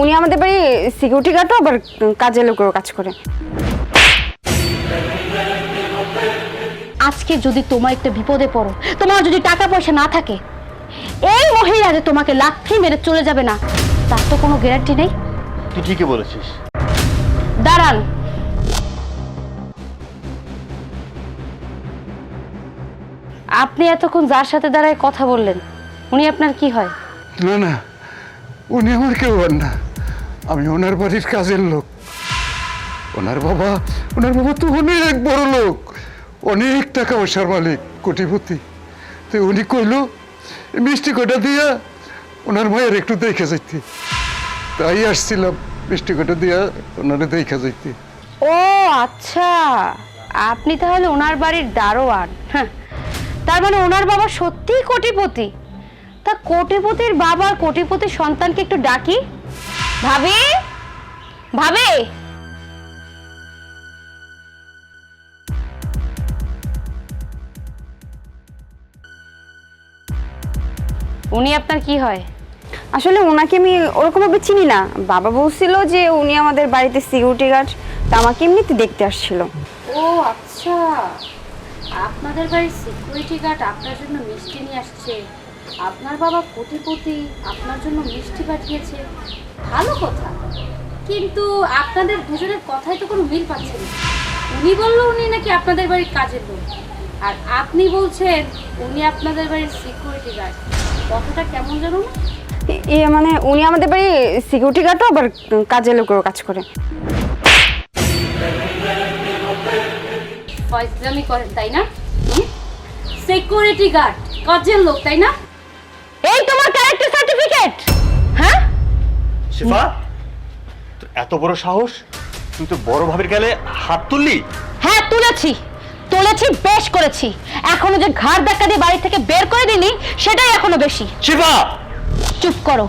উনি আমাদের বাড়ি সিকিউরিটি গার্ডও আবার কাজের লোকেরও কাজ করে। আজকে যদি তোমার একটা বিপদে পড়ো তোমার যদি টাকা পয়সা না থাকে এই মহিলা যে তোমাকে লাথি মেরে চলে যাবে না তার তো কোনো গ্যারান্টি নেই। তুই ঠিকই বলেছিস। দাঁড়ান। আপনি এতক্ষণ যার সাথে দাঁড়ায় কথা বললেন উনি আপনার কি হয়? না না উনি আমার কেউ হন না। আমি ওনার বাড়ির কাজের লোক। ওনার বাবা ওনার বাবা তো অনেক বড় লোক। অনেক টাকা পয়সার মালিক, কোটিপতি। তো উনি কইল মিষ্টি কটা দিয়া ওনার মায়ের একটু দেখে যাইতে। তাই আসছিলাম, মিষ্টি কটা দিয়া ওনারে দেখে যাইতে। ও আচ্ছা। আপনি তাহলে ওনার বাড়ির দারোয়ান। হ্যাঁ। তার মানে ওনার বাবা সত্যিই কোটিপতি? তা কোটিপতির বাবা কোটিপতির সন্তানকে একটু ডাকি। ভাবি? ভাবি? উনি আপনার কি হয়? আসলে ওনাকে আমি ওরকমভাবে চিনি না। বাবা বলছিল যে উনি আমাদের বাড়িতে সিকিউরিটি গার্ড তা আমাকে এমনিতে দেখতে আসছিল। ও আচ্ছা। আপনাদের বাড়ির সিকিউরিটি গার্ড আপনার জন্য মিষ্টি নিয়ে আসছে। আপনার বাবা কোটিপতি আপনার জন্য মিষ্টি পাঠিয়েছে। ভালো কথা। কিন্তু আপনাদের দুজনের কথাই তো কোনো মিল পাচ্ছে না। উনি বলল উনি নাকি আপনাদের বাড়ির কাজের লোক। আর আপনি বলছেন উনি আপনাদের বাড়ির সিকিউরিটি গার্ড কথাটা কেমন জানো না? এ- এ মানে উনি আমাদের বাড়ি সিকিউরিটি গার্ডও আবার কাজের লোকেরও কাজ করে। ফয়সলামি করেন তাই না? সিকিউরিটি গার্ড কাজের লোক তাই না? এই তোমার ক্যারেক্টার সার্টিফিকেট হ্যাঁ? শিফা তোর এত বড় সাহস? তুই তো বড় ভাবের গেলে হাত তুললি? হ্যাঁ তুলেছি। তুলেছি বেশ করেছি। এখনও যে ঘাড় ধাক্কা দিয়ে বাড়ি থেকে বের করে দিলি সেটাই এখনও বেশি। শিফা! চুপ করো।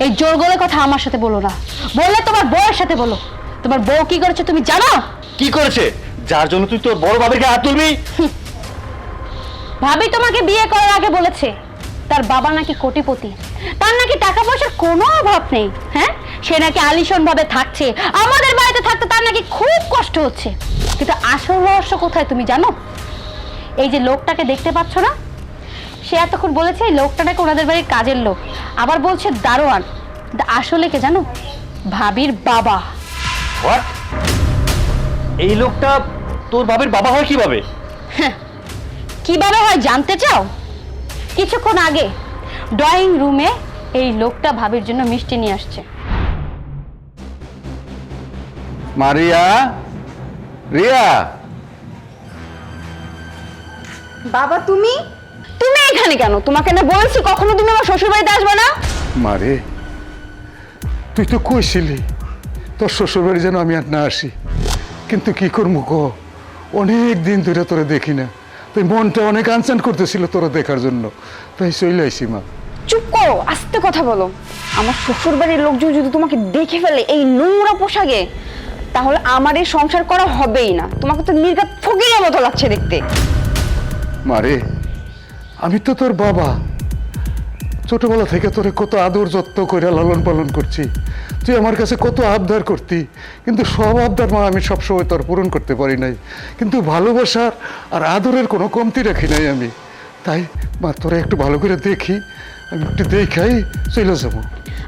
এই জোর গলে কথা আমার সাথে বলো না। বললে তোমার বউয়ের সাথে বলো। তোমার বউ কি করেছে তুমি জানো? কি করেছে? যার জন্য তুই তোর বড় ভাবের গায়ে হাত তুলবি? ভাবি তোমাকে বিয়ে করার আগে বলেছে। তার বাবা নাকি কোটিপতি? তার নাকি টাকা পয়সার কোনো অভাব নেই হ্যাঁ? সে নাকি আলিশন ভাবে থাকছে আমাদের বাড়িতে থাকতে তার নাকি খুব কষ্ট হচ্ছে। কিন্তু আসল রহস্য কোথায় তুমি জানো? এই যে লোকটাকে দেখতে পাচ্ছ না? সে এতক্ষণ বলেছে এই লোকটা নাকি ওনাদের বাড়ির কাজের লোক। আবার বলছে দারোয়ান। আসলে কে জানো? ভাবির বাবা। এই লোকটা তোর বাবের বাবা হয় কীভাবে? কীভাবে হয় জানতে চাও? কিছুক্ষণ আগে ড্রয়িং রুমে এই লোকটা ভাবির জন্য মিষ্টি নিয়ে আসছে। মারিয়া? রিয়া? বাবা তুমি? তুমি এখানে কেন? তোমাকে না বলছি কখনো তুমি আমার শ্বশুর বাড়িতে আসবে না? মারে তুই তো কইছিলি তোর শ্বশুর বাড়ি যেন আমি আর না আসি। কিন্তু কি করব ক অনেক দিন ধরে তোরে দেখি না। তুই মনটা অনেক আনচান করতেছিল তোরা দেখার জন্য। তাই চলে আইসি মা। চুপ করো আস্তে কথা বলো। আমার শ্বশুর বাড়ির লোকজন যদি তোমাকে দেখে ফেলে এই নোংরা পোশাকে তাহলে আমার এই সংসার করা হবেই না। তোমাকে তো নির্গাত ফকিরের মতো লাগছে দেখতে। মারে আমি তো তোর বাবা। ছোটবেলা থেকে তোরে কত আদর যত্ন করে লালন পালন করছি। তুই আমার কাছে কত আবদার করতি, কিন্তু সব আবদার মা আমি সবসময় তোর পূরণ করতে পারি নাই। কিন্তু ভালোবাসার আর আদরের কোনো কমতি রাখি নাই আমি। তাই মা, তোরা একটু ভালো করে দেখি, আমি একটু দেখাই, চলে যাব।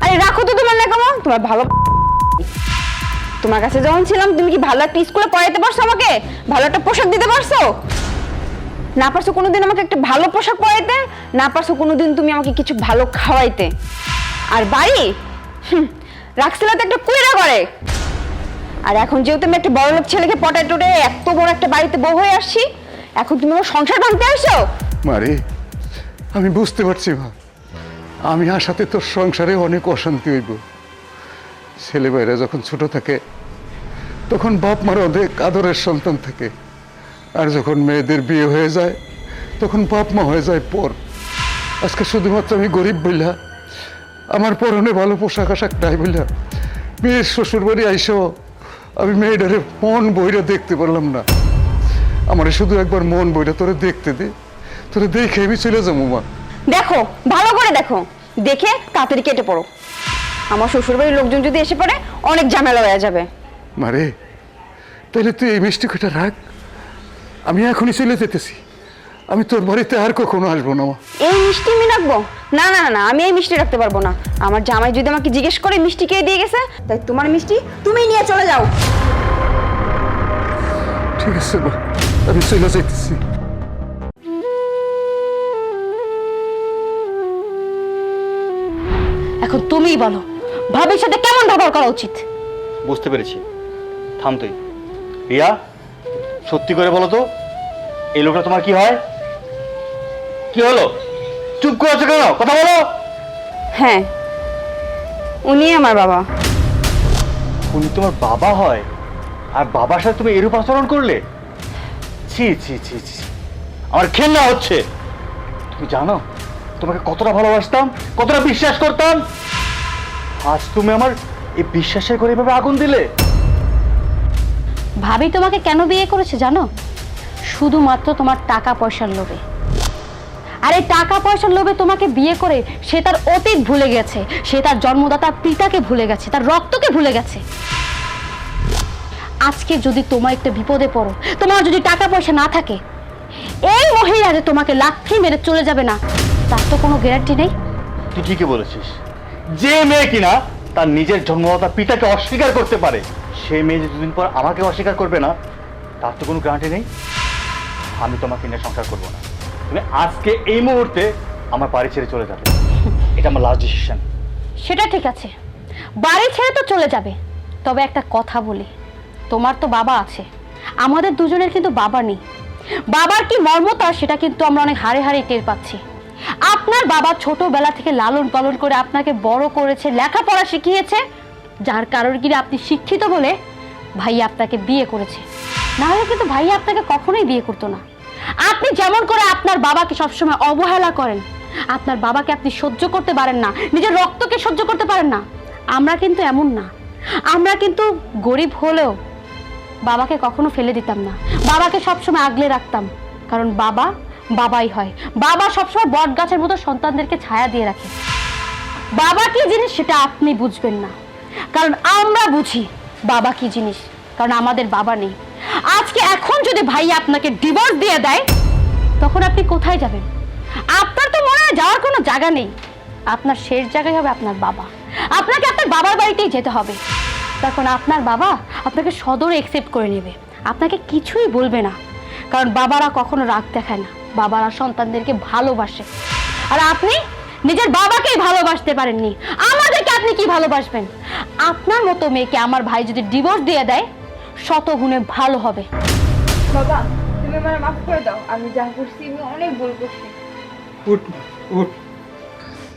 আরে রাখো তো তোমার কেমন তোমার ভালো তোমার কাছে যখন ছিলাম, তুমি কি ভালো একটা স্কুলে পড়াইতে পারছ আমাকে? ভালো একটা পোশাক দিতে পারছ? না পারছ কোনোদিন আমাকে একটা ভালো পোশাক পরাইতে, না পারছ কোনোদিন তুমি আমাকে কিছু ভালো খাওয়াইতে। আর বাড়ি? রাখছিলে তো একটা কুইরা করে আর এখন যেহেতু আমি একটা বড় লোক ছেলেকে পটায় টোটে এত বড় একটা বাড়িতে বউ হয়ে আসছি, এখন তুমি আমার সংসার ভাঙতে আসছো? মারে আমি বুঝতে পারছি মা। আমি আসাতে তোর সংসারে অনেক অশান্তি হইব। ছেলে ছেলেমেয়েরা যখন ছোট থাকে, তখন বাপ মার অনেক আদরের সন্তান থাকে। আর যখন মেয়েদের বিয়ে হয়ে যায় তখন বাপ মা হয়ে যায় পর। আজকে শুধুমাত্র আমি গরিব বইলা আমার পরনে ভালো পোশাক আশাক নাই বইলা মেয়ের শ্বশুর বাড়ি আইসো আমি মেয়েটারে মন বইরা দেখতে পারলাম না। আমার শুধু একবার মন বইটা তোরে দেখতে দে তোরে দেখে আমি চলে যাব মা। দেখো ভালো করে দেখো। দেখে তাড়াতাড়ি কেটে পড়ো। আমার শ্বশুরবাড়ির লোকজন যদি এসে পড়ে অনেক ঝামেলা হয়ে যাবে। মারে তাহলে তুই এই মিষ্টি কটা রাখ। আমি এখনই চলে যেতেছি। আমি তোর বাড়িতে আর কখনো আসব না মা। এই মিষ্টি আমি রাখব? না না না, আমি এই মিষ্টি রাখতে পারব না। আমার জামাই যদি আমাকে জিজ্ঞেস করে মিষ্টি কে দিয়ে গেছে তাই তোমার মিষ্টি তুমি নিয়ে চলে যাও। ঠিক আছে মা। আমি চলে যাইতেছি। এখন তুমিই বলো ভাবির সাথে কেমন ব্যবহার করা উচিত? বুঝতে পেরেছি। থাম তুই। রিয়া? সত্যি করে বলো তো এই লোকটা তোমার কি হয়? কি হলো? চুপ করে আছো কেন? কথা বলো। হ্যাঁ উনি আমার বাবা। উনি তোমার বাবা হয়? আর বাবার সাথে তুমি এরূপ আচরণ করলে? ছি ছি ছি ছি আমার ঘেন্না হচ্ছে। তুমি জানো তোমাকে কতটা ভালোবাসতাম কতটা বিশ্বাস করতাম? আজ তুমি আমার এই বিশ্বাসের করে এভাবে আগুন দিলে? ভাবি তোমাকে কেন বিয়ে করেছে জানো? শুধুমাত্র তোমার টাকা পয়সার লোভে। আর এই টাকা পয়সার লোভে তোমাকে বিয়ে করে সে তার অতীত ভুলে গেছে, সে তার জন্মদাতা পিতাকে ভুলে গেছে, তার রক্তকে ভুলে গেছে। আজকে যদি তোমার একটা বিপদে পড়ো, তোমার যদি টাকা পয়সা না থাকে, এই মহিলা যে তোমাকে লাথি মেরে চলে যাবে না, তার তো কোনো গ্যারান্টি নেই। তুই ঠিকই বলেছিস। যে মেয়ে কিনা তার নিজের জন্মদাতা পিতাকে অস্বীকার করতে পারে। সে মেয়ে যে দুদিন পর আমাকে অস্বীকার করবে না, তার তো কোনো গ্যারান্টি নেই। আমি তোমাকে নিয়ে সংসার করব না। তুমি আজকে এই মুহূর্তে আমার বাড়ি ছেড়ে চলে যাবে। এটা আমার লাস্ট ডিসিশন সেটা ঠিক আছে। বাড়ি ছেড়ে তো চলে যাবে। তবে একটা কথা বলি, তোমার তো বাবা আছে। আমাদের দুজনের কিন্তু বাবা নেই। বাবার কি মর্মতা, সেটা কিন্তু আমরা অনেক হারে হারে টের পাচ্ছি। আপনার বাবা ছোটবেলা থেকে লালন পালন করে আপনাকে বড় করেছে, লেখাপড়া শিখিয়েছে, যার কারণে আপনি শিক্ষিত বলে ভাই আপনাকে বিয়ে করেছে। না হলে কিন্তু ভাই আপনাকে কখনোই বিয়ে করতো না। আপনি যেমন করে আপনার বাবাকে সবসময় অবহেলা করেন, আপনার বাবাকে আপনি সহ্য করতে পারেন না, নিজের রক্তকে সহ্য করতে পারেন না, আমরা কিন্তু এমন না। আমরা কিন্তু গরিব হলেও বাবাকে কখনো ফেলে দিতাম না। বাবাকে সবসময় আগলে রাখতাম, কারণ বাবা বাবাই হয়। বাবা সবসময় বট গাছের মতো সন্তানদেরকে ছায়া দিয়ে রাখে। বাবা কি জিনিস সেটা আপনি বুঝবেন না। কারণ আমরা বুঝি বাবা কি জিনিস, কারণ আমাদের বাবা নেই। আজকে এখন যদি ভাই আপনাকে ডিভোর্স দিয়ে দেয়, তখন আপনি কোথায় যাবেন? আপনার তো মনে হয় যাওয়ার কোনো জায়গা নেই। আপনার শেষ জায়গায় হবে আপনার বাবা। আপনাকে আপনার বাবার বাড়িতেই যেতে হবে। তখন আপনার বাবা আপনাকে সদরে অ্যাকসেপ্ট করে নেবে। আপনাকে কিছুই বলবে না। কারণ বাবারা কখনো রাগ দেখায় না। বাবারা সন্তানদেরকে ভালোবাসে। আর আপনি নিজের বাবাকেই ভালোবাসতে পারেননি। আমাদেরকে আপনি কি ভালোবাসবেন? আপনার মতো মেয়েকে আমার ভাই যদি ডিভোর্স দিয়ে দেয় শত গুণে ভালো হবে। বাবা তুমি আমার মাফ করে দাও। আমি যা করছি আমি অনেক ভুল করছি। উঠ উঠ।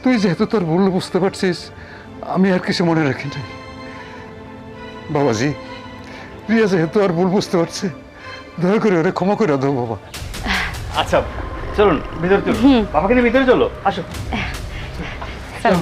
তুই যেহেতু তোর ভুল বুঝতে পারছিস আমি আর কিছু মনে রাখি নাই। বাবাজি রিয়া যেহেতু আর ভুল বুঝতে পারছে দয়া করে ওরে ক্ষমা করে দাও বাবা। আচ্ছা চলুন ভিতরে চলুন। বাবাকে নিয়ে ভিতরে চলো আসো। চলো।